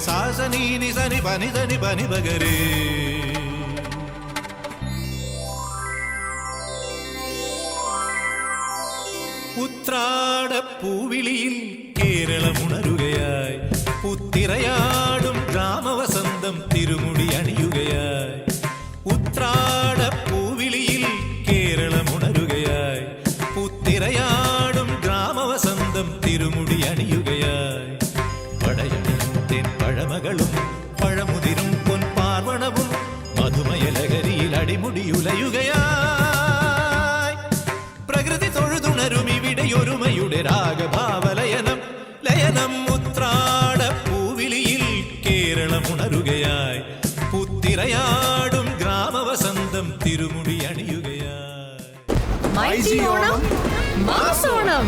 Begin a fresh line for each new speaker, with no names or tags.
சாசனி நிசனி பனி தனி பனி பகரே உத்ராட பூவிழியில் கேரளம் உணருகையாய் புத்திரையாடும் கிராம வசந்தம் திருமுடி அணியுகையாய் உத்ராட பூவிழியில் கேரளம் உணருகையாய் புத்திரையாடும் கிராம வசந்தம் திருமுடி அணியுகையாய் പഴമകളും പഴമുതിരും പൊൻപാർവണവും മധുമയലകരിയിൽ അടിമുടിയുലയുകയായി. പ്രകൃതി തൊഴുതുണരും ഇവിടെ ഒരുമയുടെ രാഗഭാവലയനം. ലയനം ഉത്രാട പൂവിളിയിൽ കേരളം ഉണരുകയായി പുത്തിരയാടും ഗ്രാമവസന്തം തിരുമുടി അണിയുകയായി.
ഓണം മാസോണം.